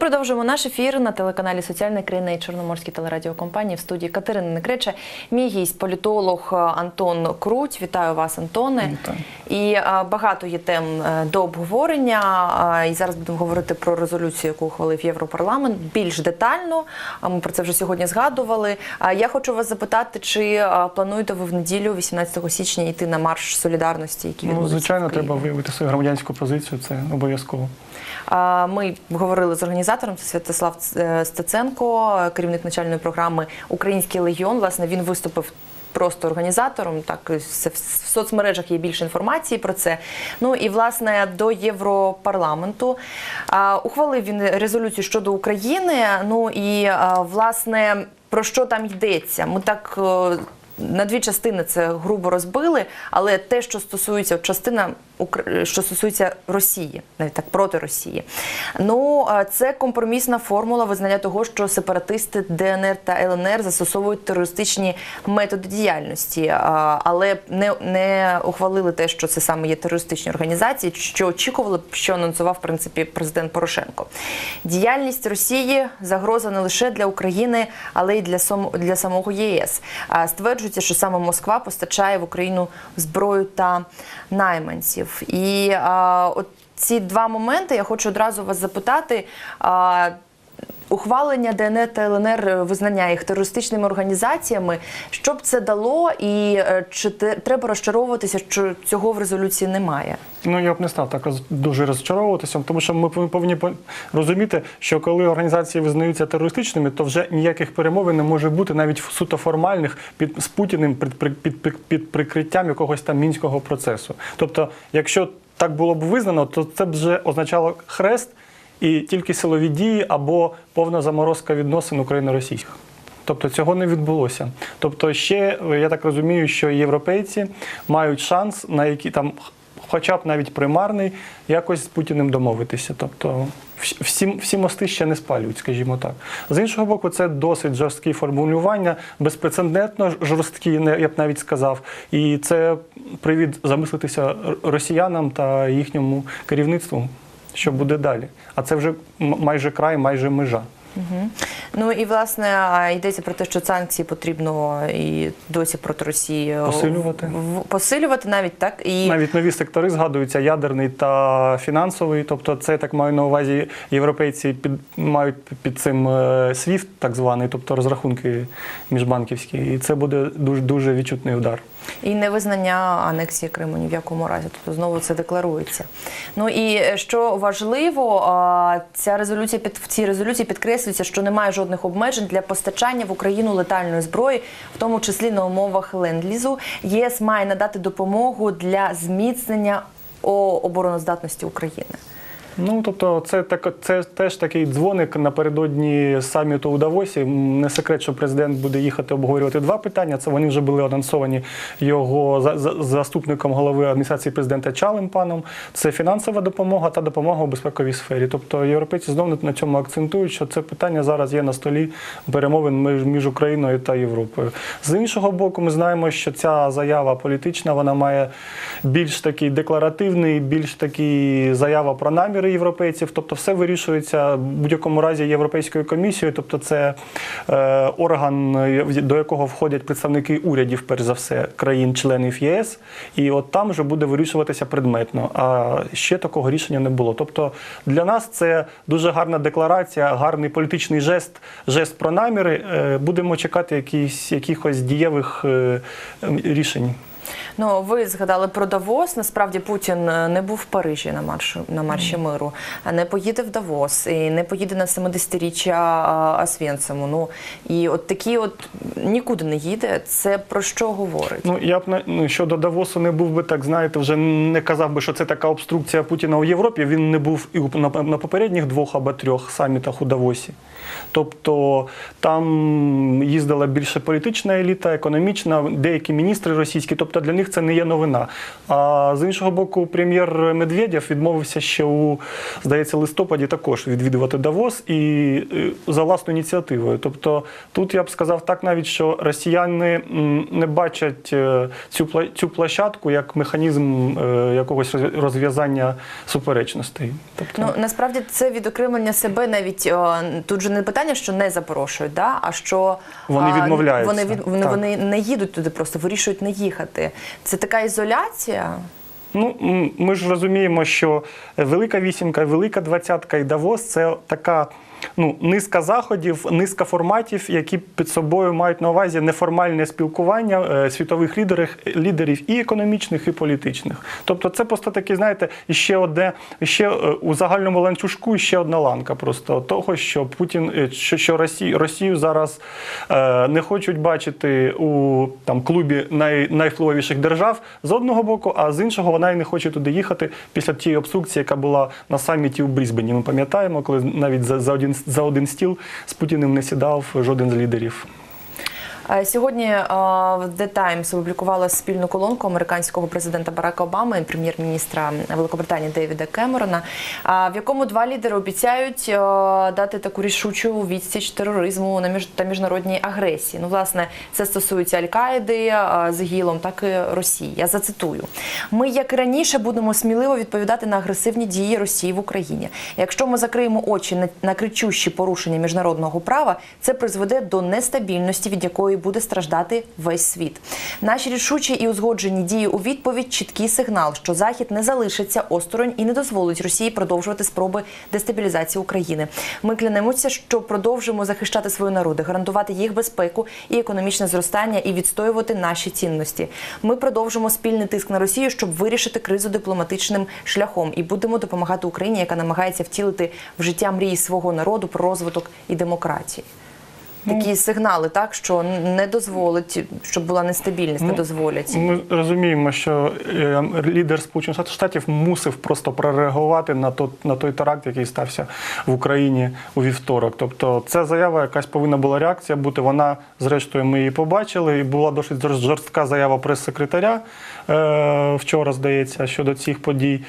продовжуємо наш ефір на телеканалі Соціальна країна і Чорноморській телерадіокомпанії в студії Катерини Некреча. Мій гість політолог е, Антон Круть. Вітаю вас, Антоне. Вітаю. І е, багато є тем е, до обговорення. І зараз будемо говорити про резолюцію, яку ухвалив Європарламент більш детально. Ми про це вже сьогодні згадували. Я хочу вас запитати, чи плануєте ви в неділю, 18 січня, йти на марш солідарності, який Ну, звичайно, в Києві? треба виявити свою громадянську позицію, це обов'язково. Ми говорили з організатором, це Святослав е, Стеценко, е, керівник начальної програми Український легіон. Власне, він виступив. Просто організатором, так в соцмережах є більше інформації про це. Ну і власне до Європарламенту ухвалив він резолюцію щодо України. Ну і а, власне про що там йдеться? Ми так е, на дві частини це грубо розбили, але те, що стосується частина що стосується Росії, навіть так проти Росії, ну е, це компромісна формула визнання того, що сепаратисти ДНР та ЛНР застосовують терористичні методи діяльності, е, але не, не ухвалили те, що це саме є терористичні організації, що очікували б, що анонсував в принципі президент Порошенко. Діяльність Росії загроза не лише для України, але й для для самого ЄС. Стверджується, що саме Москва постачає в Україну зброю та найманців. І а, от ці два моменти я хочу одразу вас запитати. А, Ухвалення ДНР та ЛНР визнання їх терористичними організаціями. Що б це дало, і е, чи треба розчаровуватися, що цього в резолюції немає? Ну я б не став так дуже розчаровуватися, тому що ми повинні розуміти, що коли організації визнаються терористичними, то вже ніяких перемовин не може бути, навіть суто формальних під з Путіним під, під, під, під прикриттям якогось там мінського процесу. Тобто, якщо так було б визнано, то це б вже означало хрест і тільки силові дії або повна заморозка відносин України-російських. Тобто цього не відбулося. Тобто, ще я так розумію, що європейці мають шанс на які там, хоча б навіть примарний, якось з Путіним домовитися. Тобто всі, всі мости ще не спалюють, скажімо так. З іншого боку, це досить жорсткі формулювання, безпрецедентно жорсткі, я б навіть сказав. І це привід замислитися росіянам та їхньому керівництву, що буде далі. А це вже майже край, майже межа. Угу. Ну і власне йдеться про те, що санкції потрібно і досі проти Росії Посилювати. в- в- посилювати навіть так і Навіть нові сектори згадуються ядерний та фінансовий. Тобто, це так маю на увазі. Європейці під мають під цим е, SWIFT, так званий, тобто розрахунки міжбанківські, і це буде дуже дуже відчутний удар. І невизнання анексії Криму ні в якому разі. Тобто знову це декларується. Ну і е, що важливо, ця резолюція під в цій резолюції підкреслюється, що немає жодних обмежень для постачання в Україну летальної зброї, в тому числі на умовах ленд-лізу. ЄС має надати допомогу для зміцнення обороноздатності України. Ну тобто, це так, це теж такий дзвоник напередодні саміту у Давосі. Не секрет, що президент буде їхати обговорювати два питання. Це вони вже були анонсовані його за, за- заступником голови адміністрації президента Чалим паном. Це фінансова допомога та допомога у безпековій сфері. Тобто європейці знову на цьому акцентують, що це питання зараз є на столі перемовин між, між Україною та Європою. З іншого боку, ми знаємо, що ця заява політична вона має більш такий декларативний, більш такий заява про наміри європейців. Тобто, все вирішується в будь-якому разі європейською комісією. Тобто, це е, орган, до якого входять представники урядів, перш за все, країн-членів ЄС, і от там вже буде вирішуватися предметно. А ще такого рішення не було. Тобто для нас це дуже гарна декларація, гарний політичний жест, жест про наміри. Е, Будемо чекати якісь, якихось дієвих е, рішень. Ну, ви згадали про Давос. Насправді Путін е, не був в Парижі на маршу на марші миру, а не поїде в Давос і не поїде на 70-річчя а, Ну і от такі, от нікуди не їде. Це про що говорить? Ну я б на- ну, щодо Давосу не був би так, знаєте, вже не казав би, що це така обструкція Путіна у Європі. Він не був і на, на попередніх двох або трьох самітах у Давосі. Тобто там їздила більше політична еліта, економічна, деякі міністри російські. Тобто для них це не є новина. А з іншого боку, прем'єр Медведєв відмовився ще у здається листопаді також відвідувати Давос і е, за власною ініціативою. Тобто тут я б сказав так, навіть що росіяни не бачать е, цю цю площадку як механізм е, якогось розв'язання суперечностей. Тобто Ну насправді це відокремлення себе навіть тут же не питання, що не запрошують, да? а що Вони відмовляються. Вони, від, вони, вони не їдуть туди, просто вирішують не їхати. Це така ізоляція. Ну, ми ж розуміємо, що велика вісімка, велика двадцятка і Давос це така. Ну, низка заходів, низка форматів, які під собою мають на увазі неформальне спілкування е, світових лідерів, лідерів і економічних, і політичних. Тобто, це просто таки, знаєте, ще одне, ще е, у загальному ланцюжку ще одна ланка просто того, що Путін, е, що, що Росію, Росію зараз не хочуть бачити у там клубі най, найвпливовіших держав з одного боку, а з іншого вона і не хоче туди їхати після тієї обструкції, яка була на саміті у Брізбені. Ми пам'ятаємо, коли навіть за, за один за один стіл з Путіним не сідав жоден з лідерів. Е, Сьогодні е, The Times опублікувала спільну колонку американського президента Барака Обами і прем'єр-міністра Великобританії Девіда Кемерона, е, в якому два лідери обіцяють дати таку рішучу відсіч тероризму та міжнародній агресії. Ну, власне, це стосується Аль-Каїди з ГІЛом, так і Росії. Я зацитую: ми, як і раніше, будемо сміливо відповідати на агресивні дії Росії в Україні. Якщо ми закриємо очі на кричущі порушення міжнародного права, це призведе до нестабільності, від якої буде страждати весь світ. Наші рішучі і узгоджені дії у відповідь чіткий сигнал, що Захід не залишиться осторонь і не дозволить Росії продовжувати спроби дестабілізації України. Ми клянемося, що продовжимо захищати свої народи, гарантувати їх безпеку і економічне зростання і відстоювати наші цінності. Ми продовжимо спільний тиск на Росію, щоб вирішити кризу дипломатичним шляхом, і будемо допомагати Україні, яка намагається втілити в життя мрії свого народу про розвиток і демократії. Такі сигнали, так що не дозволить, щоб була нестабільність, не дозволять. Ми розуміємо, що е, лідер Сполучених Штатів мусив просто прореагувати на той, на той теракт, який стався в Україні у вівторок. Тобто, ця заява якась повинна була реакція бути. Вона, зрештою, ми її побачили. І була досить жорстка заява прес-секретаря е, вчора, здається, щодо цих подій.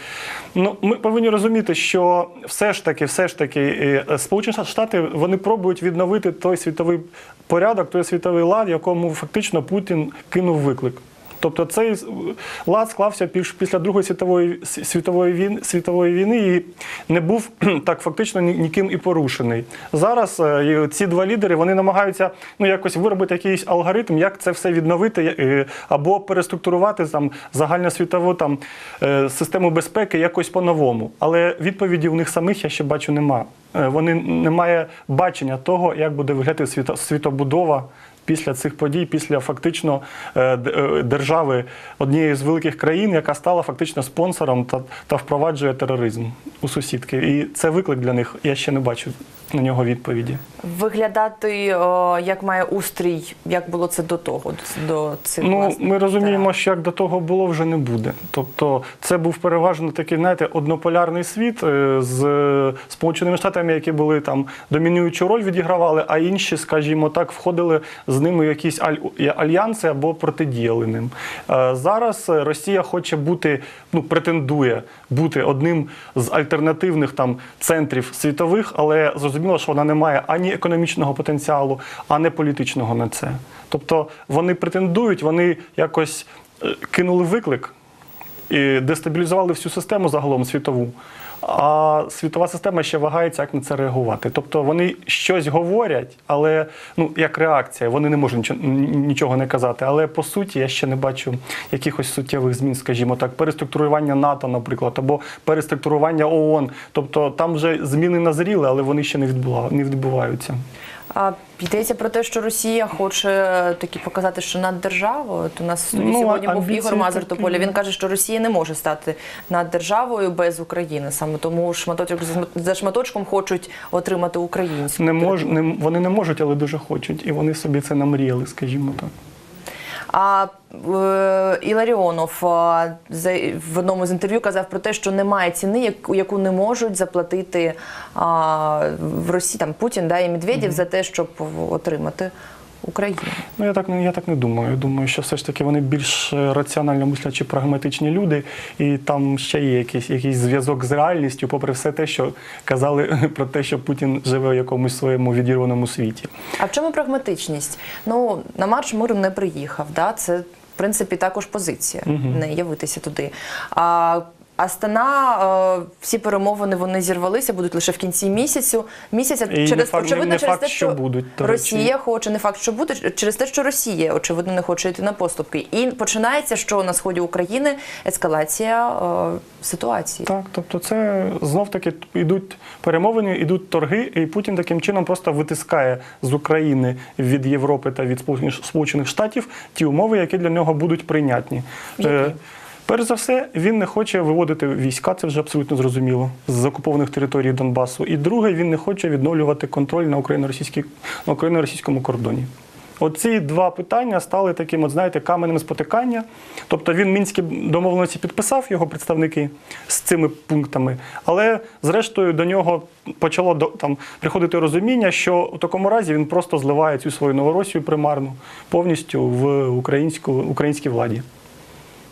Ну, ми повинні розуміти, що все ж таки, все ж таки, е, Сполучені Штати вони пробують відновити той світовий порядок, той світовий лад, якому фактично Путін кинув виклик. Тобто цей лад склався після Другої світової світової війни, світової війни і не був так фактично ні- ніким і порушений. Зараз е, ці два лідери вони намагаються ну якось виробити якийсь алгоритм, як це все відновити е, або переструктурувати там загальносвітову там е, систему безпеки якось по-новому. Але відповіді у них самих я ще бачу нема. Вони немає бачення того, як буде виглядати світо- світобудова після цих подій, після фактично е, е, держави однієї з великих країн, яка стала фактично спонсором та, та впроваджує тероризм у сусідки. І це виклик для них. Я ще не бачу на нього відповіді. Виглядати, о, як має устрій, як було це до того, до цих Ну, власне, ми розуміємо, що як до того було, вже не буде. Тобто, це був переважно такий, знаєте, однополярний світ е, з е, Сполученими Штатами, які були там домінуючу роль відігравали, а інші, скажімо так, входили з ними в якісь аль- альянси або протидіяли ним. Е, Зараз Росія хоче бути, ну претендує бути одним з альтернативних там центрів світових, але зрозуміло, що вона не має ані економічного потенціалу, ані політичного на це. Тобто вони претендують, вони якось е, кинули виклик і дестабілізували всю систему загалом світову. А світова система ще вагається, як на це реагувати. Тобто вони щось говорять, але ну як реакція, вони не можуть нічого, не казати. Але по суті я ще не бачу якихось суттєвих змін, скажімо так, переструктурування НАТО, наприклад, або переструктурування ООН. Тобто там вже зміни назріли, але вони ще не відбула- не відбуваються. А йдеться про те, що Росія хоче таки показати, що над державою. От у нас в студії Ну, сьогодні був Ігор Мазур. Тополя. Він каже, що Росія не може стати над державою без України. Саме тому шматочок за шматочком хочуть отримати українську. Не мож, не, вони не можуть, але дуже хочуть. І вони собі це намріяли, скажімо так. А е, Іларіонов в одному з інтерв'ю казав про те, що немає ціни, яку- не можуть заплатити в Росії там Путін да, і Медведєв за те, щоб отримати України? Ну я так не я так не думаю. Я думаю, що все ж таки вони більш е, раціонально мислячі, прагматичні люди, і там ще є якийсь якийсь зв'язок з реальністю, попри все те, що казали про те, що Путін живе в якомусь своєму відірваному світі. А в чому прагматичність? Ну на марш миру не приїхав. Да? Це в принципі також позиція не явитися туди. А Астана, е, всі перемовини вони зірвалися, будуть лише в кінці місяцю. Місяця І через факт- очевидно не через факт, те, що що будуть. Росія хоче, не факт, що буде через те, що Росія очевидно не хоче йти на поступки. І починається, що на сході України ескалація е, ситуації. Так, тобто це знов таки йдуть перемовини, йдуть торги, і Путін таким чином просто витискає з України від Європи та від Сполучених- Сполучених Штатів ті умови, які для нього будуть прийнятні. Які? Перш за все, він не хоче виводити війська, це вже абсолютно зрозуміло, з окупованих територій Донбасу. І друге, він не хоче відновлювати контроль на україно-російській на україно-російському кордоні. Оці два питання стали таким, от знаєте, каменем спотикання. Тобто він мінські домовленості підписав його представники з цими пунктами, але зрештою до нього почало там приходити розуміння, що у такому разі він просто зливає цю свою новоросію примарну повністю в українську українській владі.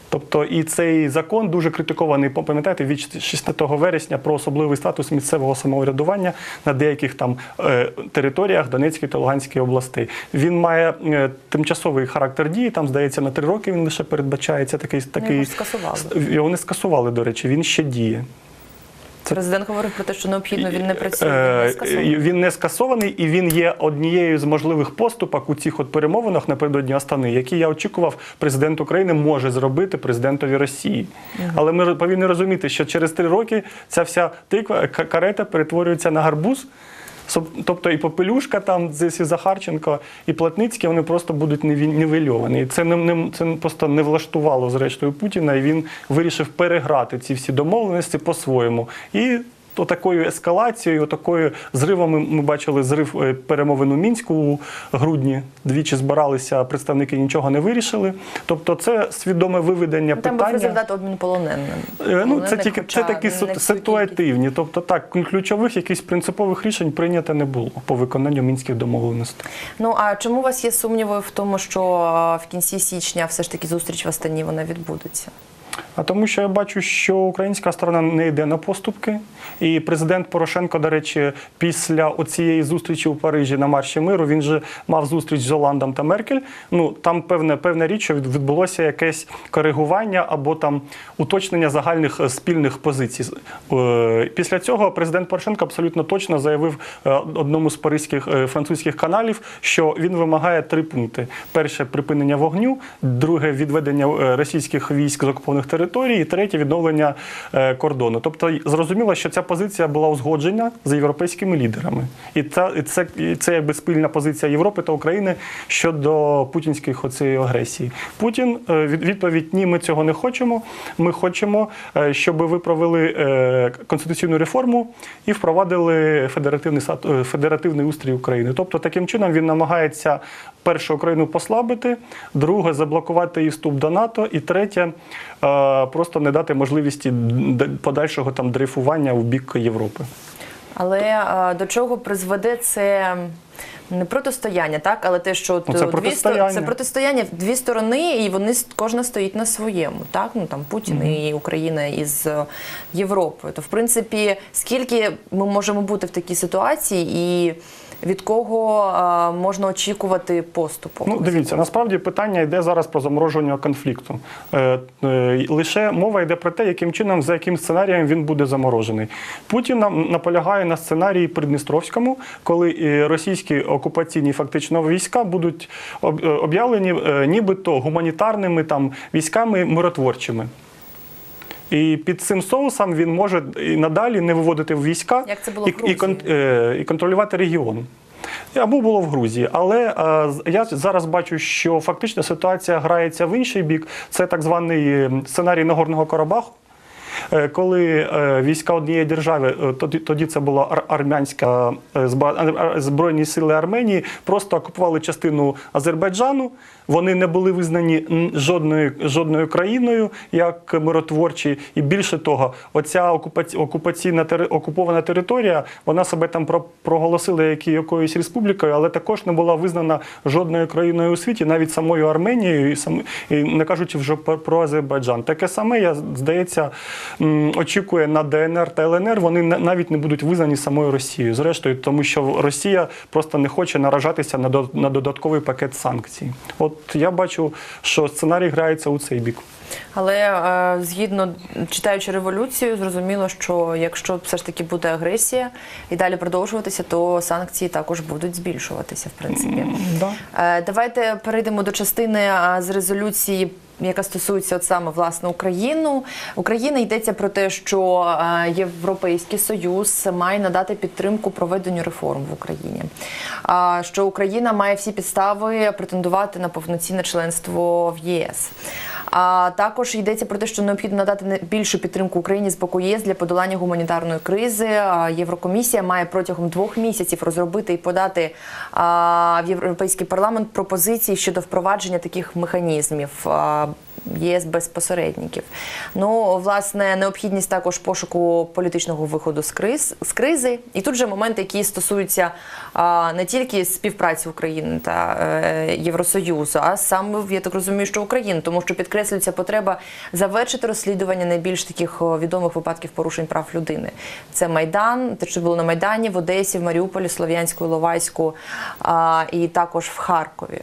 Тобто і цей закон дуже критикований, пам'ятаєте, від 16 вересня про особливий статус місцевого самоврядування на деяких там е, територіях Донецької та Луганської областей. Він має е, тимчасовий характер дії, там, здається, на три роки він лише передбачається такий. Ну, такий його скасували. Його не скасували, до речі, він ще діє. Президент говорив про те, що необхідно він не працює. він Е, не скасований. Він не скасований і він є однією з можливих поступок у цих от перемовинах напередодні Астани, які я очікував, президент України може зробити президентові Росії. Але ми повинні розуміти, що через три роки ця вся тиква карета перетворюється на гарбуз. Тобто і Попелюшка там зі Захарченко, і Платницький, вони просто будуть нівельовані. І це не, не це просто не влаштувало зрештою Путіна, і він вирішив переграти ці всі домовленості по-своєму. І такою ескалацією, такою зривом ми, бачили зрив е, перемовин у Мінську у грудні. Двічі збиралися представники, нічого не вирішили. Тобто, це свідоме виведення Там був результат обмін полоненим. Е, Ну, це тільки це такі ситуативні. Тобто, так, ключових якихось принципових рішень прийнято не було по виконанню мінських домовленостей. Ну а чому у вас є сумніви в тому, що е, в кінці січня все ж таки зустріч в Астані вона відбудеться? А тому, що я бачу, що українська сторона не йде на поступки, і президент Порошенко, до речі, після оцієї зустрічі у Парижі на марші миру він же мав зустріч з Оландом та Меркель. Ну там певне певна річ, що відбулося якесь коригування або там уточнення загальних е, спільних позицій. Е, Після цього президент Порошенко абсолютно точно заявив е, одному з паризьких французьких каналів, що він вимагає три пункти: перше припинення вогню, друге відведення російських військ з окупованих територій, і третє відновлення е, кордону. Тобто зрозуміло, що ця позиція була узгоджена з європейськими лідерами, і це, і це, і це якби спільна позиція Європи та України щодо путінської оцієї агресії. Путін е, від- відповідь ні, ми цього не хочемо. Ми хочемо, е, щоб ви провели конституційну реформу і впровадили федеративний федеративний устрій України. Тобто, таким чином він намагається перше Україну послабити, друге заблокувати її вступ до НАТО, і третє просто не дати можливості подальшого там дрейфування в бік Європи. Але до чого призведе це не протистояння, так, але те, що от, Ну, це е, дві протистояння. сто- це протистояння дві сторони, і вони кожна стоїть на своєму. Так, ну там Путін і Україна із е, Європою. То в принципі, скільки ми можемо бути в такій ситуації, і від кого е, можна очікувати поступу? Ну, дивіться, насправді питання йде зараз про заморожування конфлікту. Е, е, лише мова йде про те, яким чином, за яким сценарієм він буде заморожений. Путін наполягає на сценарії Придністровському, коли е, російські окупаційні фактично війська будуть е, об'явлені е, нібито гуманітарними там військами миротворчими. І під цим соусом він може і надалі не виводити війська Як це було і, в і, кон- е, і контролювати регіон. Або було в Грузії, але е, я зараз бачу, що фактично ситуація грається в інший бік. Це так званий сценарій Нагорного Карабаху. Е, Коли е, війська однієї держави, тоді, це була армянська збройні сили Арменії, просто окупували частину Азербайджану, Вони не були визнані жодною жодною країною як миротворчі. І більше того, оця окупаці, окупаційна окупована територія, вона себе там про, проголосила як якоюсь республікою, але також не була визнана жодною країною у світі, навіть самою Арменією, і, сам, і не кажучи вже про, Азербайджан. Таке саме, я здається, очікує на ДНР та ЛНР. Вони на- навіть не будуть визнані самою Росією. Зрештою, тому що Росія просто не хоче наражатися на додатковий пакет санкцій. От я бачу, що сценарій грається у цей бік. Але е, згідно читаючи революцію, зрозуміло, що якщо все ж таки буде агресія і далі продовжуватися, то санкції також будуть збільшуватися, в принципі. Да. Е, Давайте перейдемо до частини з резолюції. Яка стосується от саме власне Україну, України йдеться про те, що е, Європейський Союз має надати підтримку проведенню реформ в Україні. Що Україна має всі підстави претендувати на повноцінне членство в ЄС. А також йдеться про те, що необхідно надати більшу підтримку Україні з боку ЄС для подолання гуманітарної кризи. Єврокомісія має протягом двох місяців розробити і подати в Європейський парламент пропозиції щодо впровадження таких механізмів. ЄС без посередників. Ну, власне, необхідність також пошуку політичного виходу з криз з кризи. І тут же моменти, які стосуються а, не тільки співпраці України та е, Євросоюзу, а саме я так розумію, що України, тому що підкреслюється потреба завершити розслідування найбільш таких відомих випадків порушень прав людини. Це Майдан, те, що було на Майдані, в Одесі, в Маріуполі, Слов'янську, Іловайську а, і також в Харкові.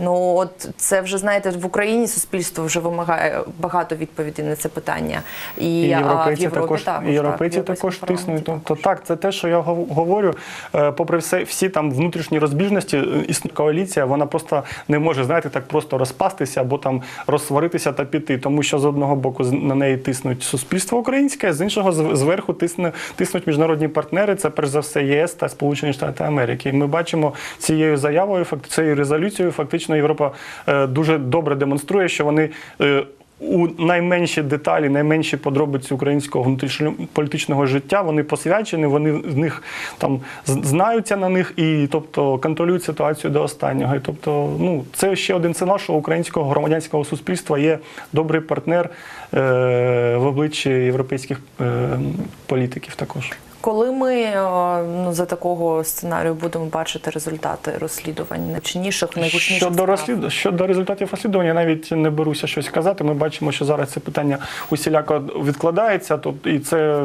Ну от це вже знаєте, в Україні суспільство вже вимагає багато відповідей на це питання. І, І а, в європейці Європі також, також, і європейці так, також тиснуть. Тобто так, це те, що я говорю. Е, Попри все, всі там внутрішні розбіжності, е, коаліція, вона просто не може, знаєте, так просто розпастися або там розсваритися та піти. Тому що з одного боку на неї тиснуть суспільство українське, з іншого зверху тисне, тиснуть міжнародні партнери. Це перш за все ЄС та Сполучені Штати Америки. І ми бачимо цією заявою, цією резолюцією, фактично Європа е, дуже добре демонструє, що вони. е, у найменші деталі, найменші подробиці українського внутрішньополітичного життя вони посвячені, вони з них там знаються на них і тобто контролюють ситуацію до останнього. І тобто, ну це ще один сигнал, що українського громадянського суспільства є добрий партнер е, в обличчі європейських е, політиків також. Коли ми е, ну, за такого сценарію будемо бачити результати розслідувань найгучніших, найгучніших Щодо, розслід... Щодо результатів розслідування, я навіть не беруся щось казати. Ми бачимо, що зараз це питання усіляко відкладається, тобто, і це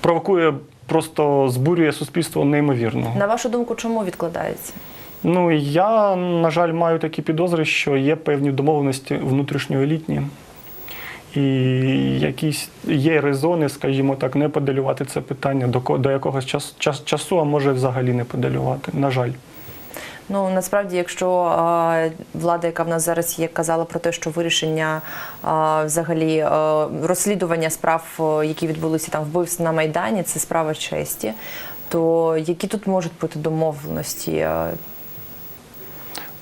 провокує, просто збурює суспільство неймовірно. На вашу думку, чому відкладається? Ну я, на жаль, маю такі підозри, що є певні домовленості внутрішньоелітні. І якісь є резони, скажімо так, не поделювати це питання до, до якогось час, час, часу, а може взагалі не поделювати. На жаль. Ну насправді, якщо е, влада, яка в нас зараз є, казала про те, що вирішення е, взагалі е, розслідування справ, які відбулися там вбивств на майдані, це справа честі. То які тут можуть бути домовленості?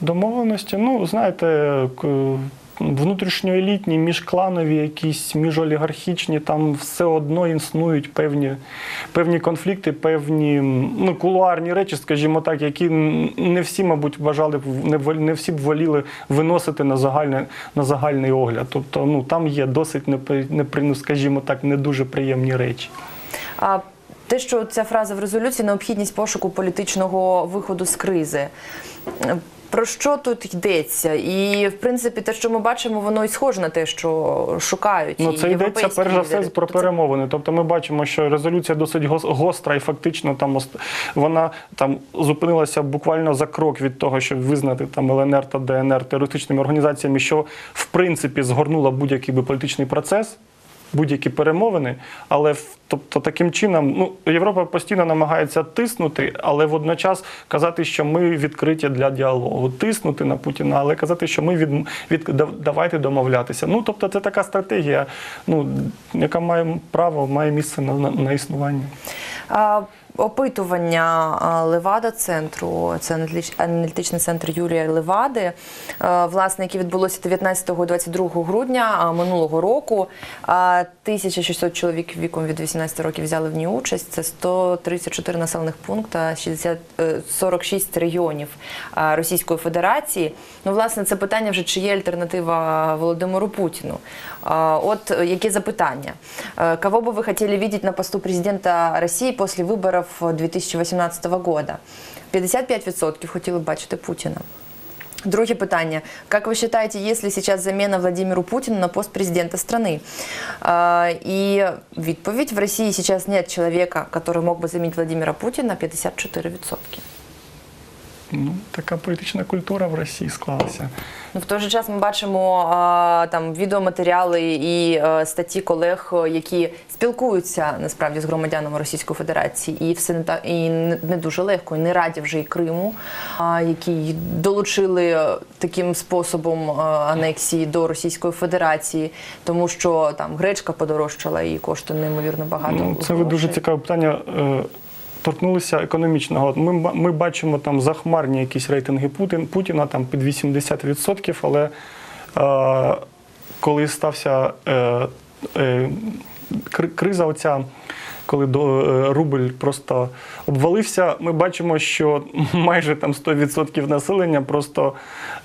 Домовленості, ну, знаєте, внутрішньоелітні, міжкланові, якісь міжолігархічні, там все одно існують певні, певні конфлікти, певні ну, кулуарні речі, скажімо так, які не всі, мабуть, вважали, б- не, не всі б воліли виносити на, загальне, на загальний огляд. Тобто ну, там є досить, ну, скажімо так, не дуже приємні речі. А те, що ця фраза в резолюції необхідність пошуку політичного виходу з кризи. Про що тут йдеться? І в принципі, те, що ми бачимо, воно і схоже на те, що шукають. Ну, і це йдеться перш за все про Тобто перемовини. Тобто ми бачимо, що резолюція досить гос- гостра і фактично там вона там зупинилася буквально за крок від того, щоб визнати там ЛНР та ДНР терористичними організаціями, що в принципі згорнула будь-який би політичний процес. Будь-які перемовини, але тобто таким чином, ну Європа постійно намагається тиснути, але водночас казати, що ми відкриті для діалогу, тиснути на Путіна, але казати, що ми від, від дав- давайте домовлятися. Ну тобто, це така стратегія, ну яка має право, має місце на, на, на існування. А, опитування а, Левада центру, це аналітич- аналітичний центр Юрія Левади, е, власне, яке відбулося 19-22 грудня а, минулого року. А, 1600 чоловік віком від 18 років взяли в ній участь. Це 134 населених пункта, 60, е, 46 регіонів а, Російської Федерації. Ну, власне, це питання вже чи є альтернатива Володимиру Путіну. А, От е, які запитання. Е, Кого бы вы хотели видеть на посту президента России после выборов 2018 года? 55% хотіли б бачити Путіна. Друге питання. Как вы считаете, есть ли сейчас замена Владимиру Путину на пост президента страны? А, И відповідь. В России сейчас нет человека, который мог бы заменить Владимира Путина 54%. Ну, така політична культура в Росії склалася. Ну, в той же час ми бачимо а, там відеоматеріали і е, статті колег, е, які спілкуються насправді з громадянами Російської Федерації, і все не та і не дуже легко, і не раді вже і Криму, а, які долучили е, таким способом е, анексії до Російської Федерації, тому що там гречка подорожчала і коштує неймовірно багато. Ну, це ви дуже цікаве питання. Торкнулися економічного. Ми, ми бачимо там захмарні якісь рейтинги Путін, Путіна там під 80%, але е, коли стався е, е, криза, оця, коли до, е, рубль просто обвалився, ми бачимо, що майже там 100% населення просто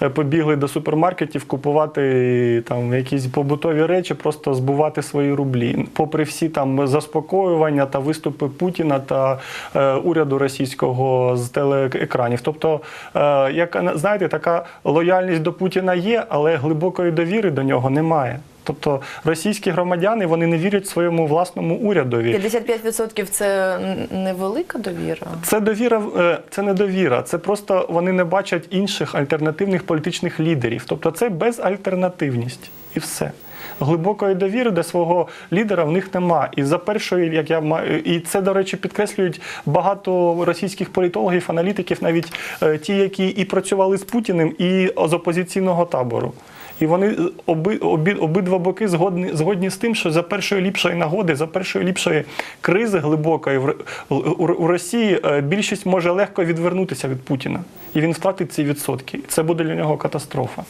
е, побігли до супермаркетів купувати там якісь побутові речі, просто збувати свої рублі. Попри всі там заспокоювання та виступи Путіна та е, уряду російського з телеекранів. Тобто, е, як знаєте, така лояльність до Путіна є, але глибокої довіри до нього немає. Тобто російські громадяни вони не вірять своєму власному урядові. 55% – це невелика довіра. Це довіра, е, це не довіра, це просто вони не бачать інших альтернативних політичних лідерів. Тобто це безальтернативність і все. Глибокої довіри до свого лідера в них нема. І за першої, як я маю, і це, до речі, підкреслюють багато російських політологів, аналітиків, навіть е, ті, які і працювали з Путіним, і з опозиційного табору. І вони оби, обі, обидва боки згодні, згодні з тим, що за першої ліпшої нагоди, за першої ліпшої кризи глибокої в, у, у Росії е, більшість може легко відвернутися від Путіна. І він втратить ці відсотки. Це буде для нього катастрофа.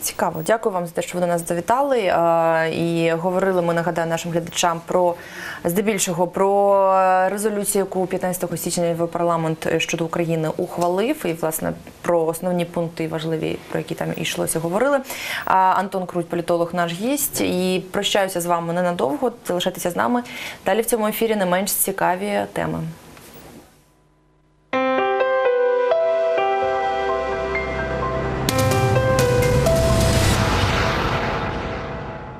Цікаво, дякую вам за те, що ви до нас завітали. І говорили ми, нагадаю, нашим глядачам про здебільшого про резолюцію, яку 15 січня Європарламент щодо України ухвалив, і власне про основні пункти важливі, про які там йшлося, говорили. Антон Круть, політолог, наш гість. І прощаюся з вами ненадовго. Залишайтеся з нами. Далі в цьому ефірі не менш цікаві теми.